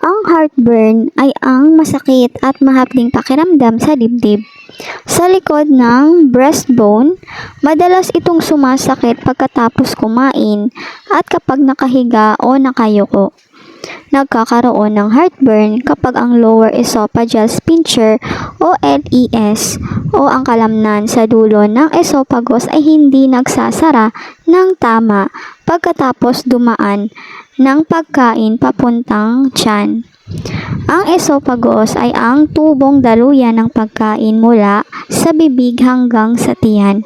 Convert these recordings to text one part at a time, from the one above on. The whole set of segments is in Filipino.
Ang heartburn ay ang masakit at mahapding pakiramdam sa dibdib. Sa likod ng breastbone, madalas itong sumasakit pagkatapos kumain at kapag nakahiga o nakayuko. Nagkakaroon ng heartburn kapag ang lower esophageal sphincter o LES o ang kalamnan sa dulo ng esophagus ay hindi nagsasara ng tama pagkatapos dumaan ng pagkain papuntang tiyan. Ang esophagus ay ang tubong daluyan ng pagkain mula sa bibig hanggang sa tiyan.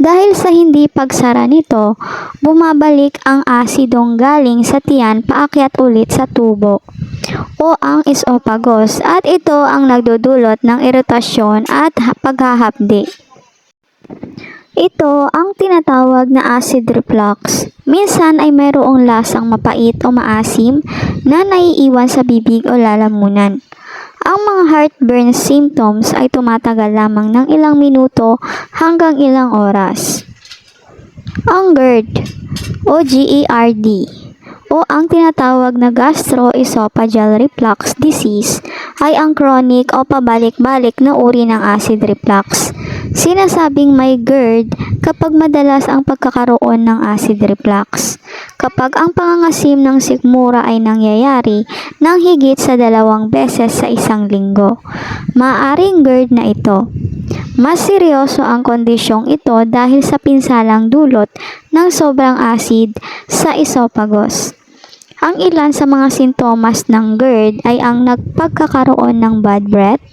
Dahil sa hindi pagsara nito, bumabalik ang asidong galing sa tiyan paakyat ulit sa tubo o ang esophagus at ito ang nagdudulot ng iritasyon at ha- paghahapdi. Ito ang tinatawag na acid reflux. Minsan ay mayroong lasang mapait o maasim na naiiwan sa bibig o lalamunan. Ang mga heartburn symptoms ay tumatagal lamang ng ilang minuto hanggang ilang oras. Ang GERD o GERD o ang tinatawag na gastroesophageal reflux disease ay ang chronic o pabalik-balik na uri ng acid reflux. Sinasabing may GERD kapag madalas ang pagkakaroon ng acid reflux. Kapag ang pangangasim ng sikmura ay nangyayari ng higit sa dalawang beses sa isang linggo. Maaring GERD na ito. Mas seryoso ang kondisyong ito dahil sa pinsalang dulot ng sobrang acid sa esophagus. Ang ilan sa mga sintomas ng GERD ay ang nagpagkakaroon ng bad breath,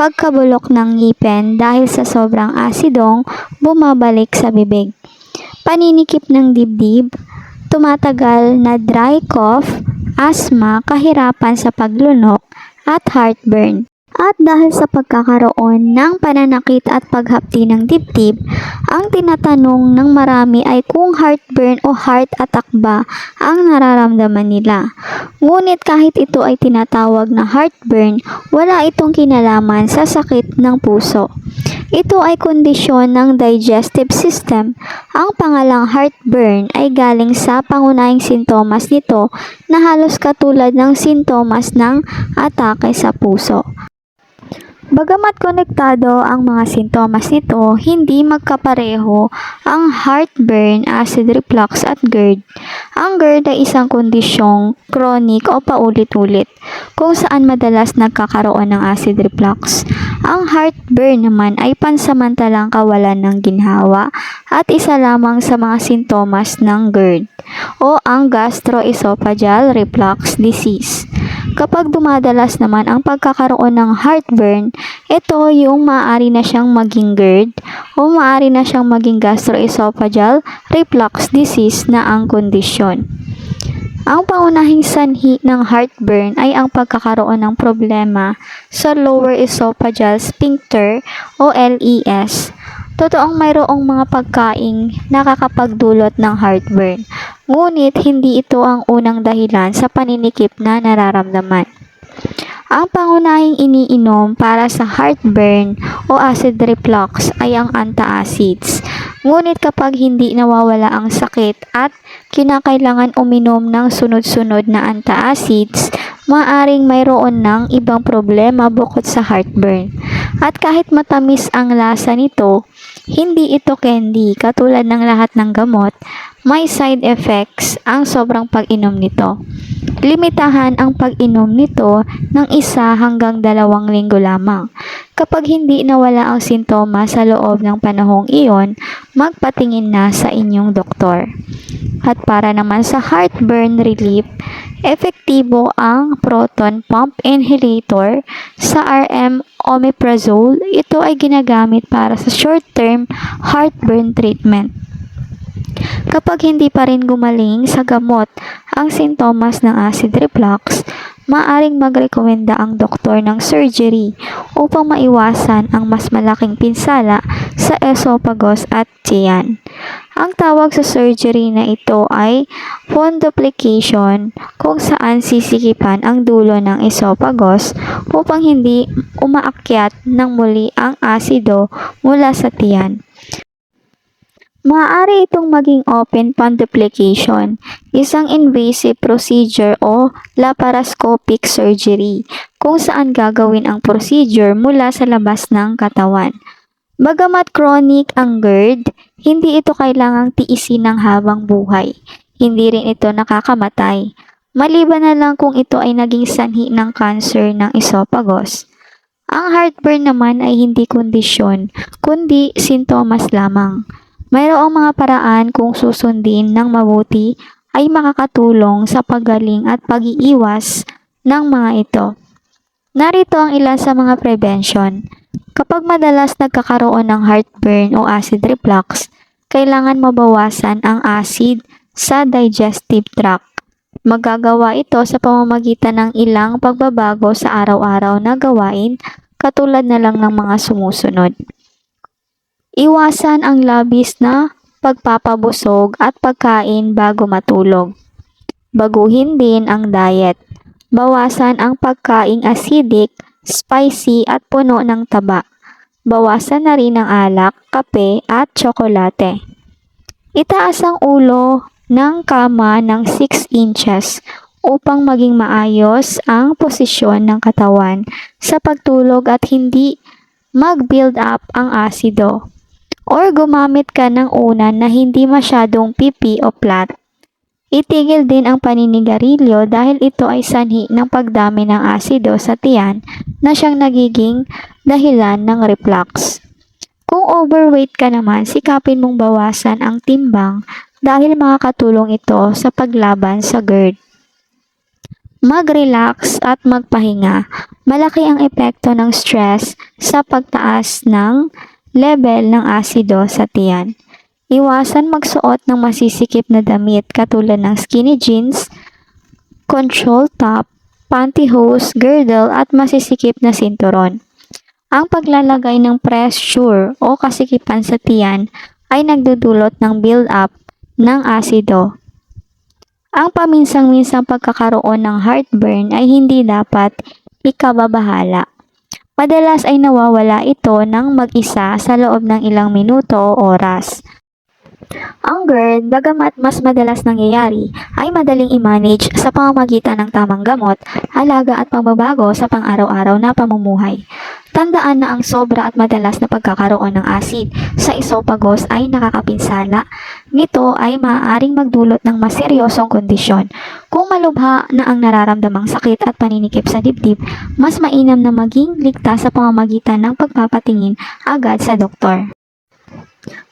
pagkabulok ng ngipin dahil sa sobrang asidong bumabalik sa bibig, paninikip ng dibdib, tumatagal na dry cough, asthma, kahirapan sa paglunok, at heartburn. At dahil sa pagkakaroon ng pananakit at paghapdi ng dibdib, ang tinatanong ng marami ay kung heartburn o heart attack ba ang nararamdaman nila. Ngunit kahit ito ay tinatawag na heartburn, wala itong kinalaman sa sakit ng puso. Ito ay kondisyon ng digestive system. Ang pangalang heartburn ay galing sa pangunahing sintomas nito na halos katulad ng sintomas ng atake sa puso. Bagamat konektado ang mga sintomas nito, hindi magkapareho ang heartburn, acid reflux at GERD. Ang GERD ay isang kondisyong chronic o paulit-ulit kung saan madalas nagkakaroon ng acid reflux. Ang heartburn naman ay pansamantalang kawalan ng ginhawa at isa lamang sa mga sintomas ng GERD o ang gastroesophageal reflux disease. Kapag dumadalas naman ang pagkakaroon ng heartburn, ito yung maaari na siyang maging GERD o maaari na siyang maging gastroesophageal reflux disease na ang kondisyon. Ang pangunahing sanhi ng heartburn ay ang pagkakaroon ng problema sa lower esophageal sphincter o LES. Totoong mayroong mga pagkaing nakakapagdulot ng heartburn, ngunit hindi ito ang unang dahilan sa paninikip na nararamdaman. Ang pangunahing iniinom para sa heartburn o acid reflux ay ang antacids. Ngunit kapag hindi nawawala ang sakit at kinakailangan uminom ng sunod-sunod na antacids, maaring mayroon ng ibang problema bukod sa heartburn. At kahit matamis ang lasa nito, hindi ito candy katulad ng lahat ng gamot, may side effects ang sobrang pag-inom nito. Limitahan ang pag-inom nito ng isa hanggang dalawang linggo lamang. Kapag hindi nawala ang sintomas sa loob ng panahong iyon, magpatingin na sa inyong doktor. At para naman sa heartburn relief, epektibo ang proton pump inhalator sa RM omeprazole. Ito ay ginagamit para sa short-term heartburn treatment. Kapag hindi pa rin gumaling sa gamot ang sintomas ng acid reflux, maaring magrekomenda ang doktor ng surgery upang maiwasan ang mas malaking pinsala sa esophagus at tiyan. Ang tawag sa surgery na ito ay fundoplication kung saan sisikipan ang dulo ng esophagus upang hindi umaakyat ng muli ang asido mula sa tiyan. Maaari itong maging open fundoplication, isang invasive procedure o laparoscopic surgery, kung saan gagawin ang procedure mula sa labas ng katawan. Bagamat chronic ang GERD, hindi ito kailangang tiisin ng habang buhay. Hindi rin ito nakakamatay. Maliban na lang kung ito ay naging sanhi ng cancer ng esophagus. Ang heartburn naman ay hindi kondisyon, kundi sintomas lamang. Mayroong mga paraan kung susundin ng mabuti ay makakatulong sa paggaling at pag-iiwas ng mga ito. Narito ang ilan sa mga prevention. Kapag madalas nagkakaroon ng heartburn o acid reflux, kailangan mabawasan ang acid sa digestive tract. Magagawa ito sa pamamagitan ng ilang pagbabago sa araw-araw na gawain katulad na lang ng mga sumusunod. Iwasan ang labis na pagpapabusog at pagkain bago matulog. Baguhin din ang diet. Bawasan ang pagkaing acidic, spicy at puno ng taba. Bawasan na rin ang alak, kape at tsokolate. Itaas ang ulo ng kama ng 6 inches upang maging maayos ang posisyon ng katawan sa pagtulog at hindi mag-build up ang asido. Or gumamit ka ng unan na hindi masyadong pipi o flat. Itigil din ang paninigarilyo dahil ito ay sanhi ng pagdami ng asido sa tiyan na siyang nagiging dahilan ng reflux. Kung overweight ka naman, sikapin mong bawasan ang timbang dahil makakatulong ito sa paglaban sa GERD. Mag-relax at magpahinga. Malaki ang epekto ng stress sa pagtaas ng level ng asido sa tiyan. Iwasan magsuot ng masisikip na damit katulad ng skinny jeans, control top, pantyhose, girdle at masisikip na sinturon. Ang paglalagay ng pressure o kasikipan sa tiyan ay nagdudulot ng build-up ng asido. Ang paminsang-minsang pagkakaroon ng heartburn ay hindi dapat ikababahala. Madalas ay nawawala ito ng mag-isa sa loob ng ilang minuto o oras. Ang GERD, bagamat mas madalas nangyayari, ay madaling i-manage sa pamamagitan ng tamang gamot, alaga at pagbabago sa pang-araw-araw na pamumuhay. Tandaan na ang sobra at madalas na pagkakaroon ng acid sa esophagus ay nakakapinsala. Nito ay maaaring magdulot ng maseryosong kondisyon. Kung malubha na ang nararamdamang sakit at paninikip sa dibdib, mas mainam na maging ligtas sa pamamagitan ng pagpapatingin agad sa doktor.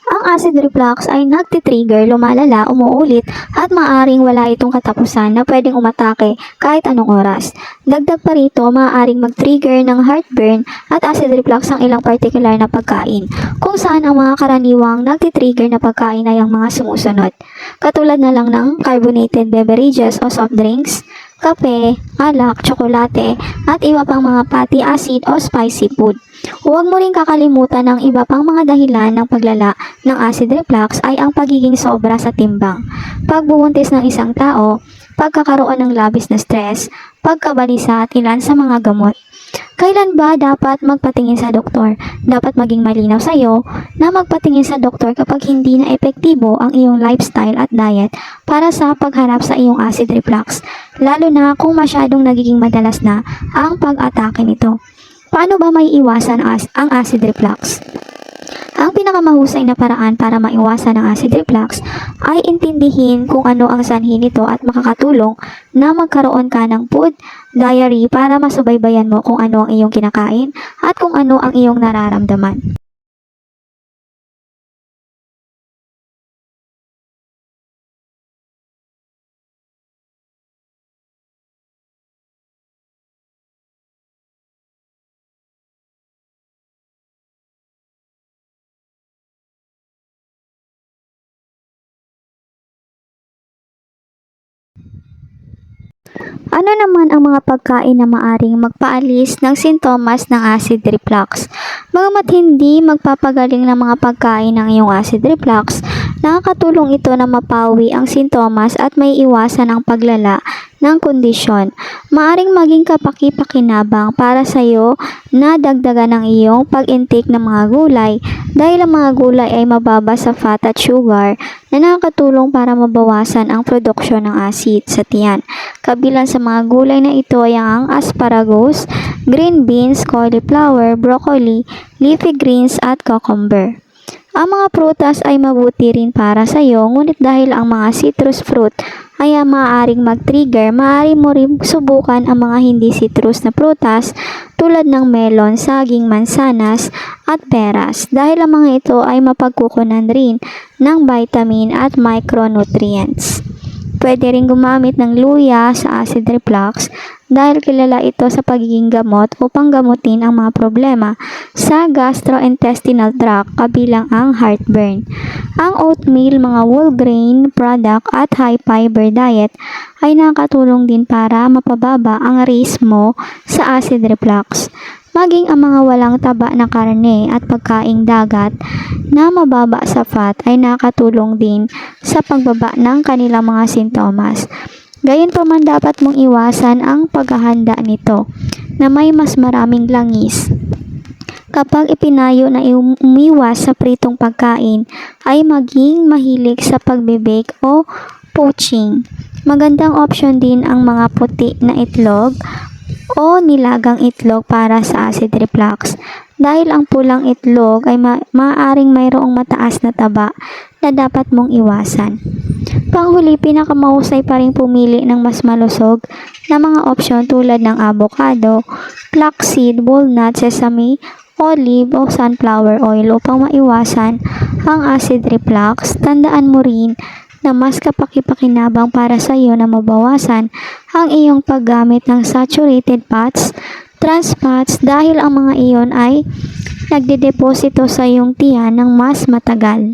Ang acid reflux ay nagtitrigger, lumalala, umuulit at maaring wala itong katapusan na pwedeng umatake kahit anong oras. Dagdag pa rito, maaaring mag-trigger ng heartburn at acid reflux ang ilang particular na pagkain, kung saan ang mga karaniwang nagtitrigger na pagkain ay ang mga sumusunod. Katulad na lang ng carbonated beverages o soft drinks, kape, alak, tsokolate, at iba pang mga fatty acid o spicy food. Huwag mo rin kakalimutan ng iba pang mga dahilan ng paglala ng acid reflux ay ang pagiging sobra sa timbang, pagbubuntis ng isang tao, pagkakaroon ng labis na stress, pagkabalisa at ilan sa mga gamot. Kailan ba dapat magpatingin sa doktor? Dapat maging malinaw sa iyo na magpatingin sa doktor kapag hindi na epektibo ang iyong lifestyle at diet para sa pagharap sa iyong acid reflux, lalo na kung masyadong nagiging madalas na ang pag-atake nito. Paano ba may iwasan as ang acid reflux? Ang pinakamahusay na paraan para maiwasan ang acid reflux ay intindihin kung ano ang sanhi nito at makakatulong na magkaroon ka ng food diary para masubaybayan mo kung ano ang iyong kinakain at kung ano ang iyong nararamdaman. Ano naman ang mga pagkain na maaring magpaalis ng sintomas ng acid reflux? Bagamat hindi magpapagaling ng mga pagkain ng iyong acid reflux, Nakakatulong ito na mapawi ang sintomas at may iwasan ang paglala ng kondisyon. Maaring maging kapaki-pakinabang para sa iyo na dagdagan ang iyong pag-intake ng mga gulay dahil ang mga gulay ay mababa sa fat at sugar na nakakatulong para mabawasan ang produksyon ng acid sa tiyan. Kabilang sa mga gulay na ito ay ang asparagus, green beans, cauliflower, broccoli, leafy greens at cucumber. Ang mga prutas ay mabuti rin para sa iyo, ngunit dahil ang mga citrus fruit ay maaaring mag-trigger, maaari mo rin subukan ang mga hindi citrus na prutas tulad ng melon, saging, mansanas at peras dahil ang mga ito ay mapagkukunan rin ng vitamin at micronutrients. Pwede rin gumamit ng luya sa acid reflux dahil kilala ito sa pagiging gamot upang gamutin ang mga problema sa gastrointestinal tract kabilang ang heartburn. Ang oatmeal, mga whole grain product at high fiber diet ay nakatulong din para mapababa ang risk mo sa acid reflux. Maging ang mga walang taba na karne at pagkaing dagat na mababa sa fat ay nakatulong din sa pagbaba ng kanilang mga sintomas. Gayunpaman dapat mong iwasan ang paghahanda nito na may mas maraming langis. Kapag ipinayo na um- umiwas sa pritong pagkain ay maging mahilig sa pagbibake o poaching. Magandang option din ang mga puti na itlog o nilagang itlog para sa acid reflux. Dahil ang pulang itlog ay ma- maaaring mayroong mataas na taba na dapat mong iwasan. Panghuli, pinakamahusay pa rin pumili ng mas malusog na mga opsyon tulad ng avocado, flaxseed, walnut, sesame, olive o sunflower oil upang maiwasan ang acid reflux. Tandaan mo rin na mas kapaki-pakinabang para sa iyo na mabawasan ang iyong paggamit ng saturated fats, trans fats dahil ang mga iyon ay nagdedeposito sa iyong tiyan ng mas matagal.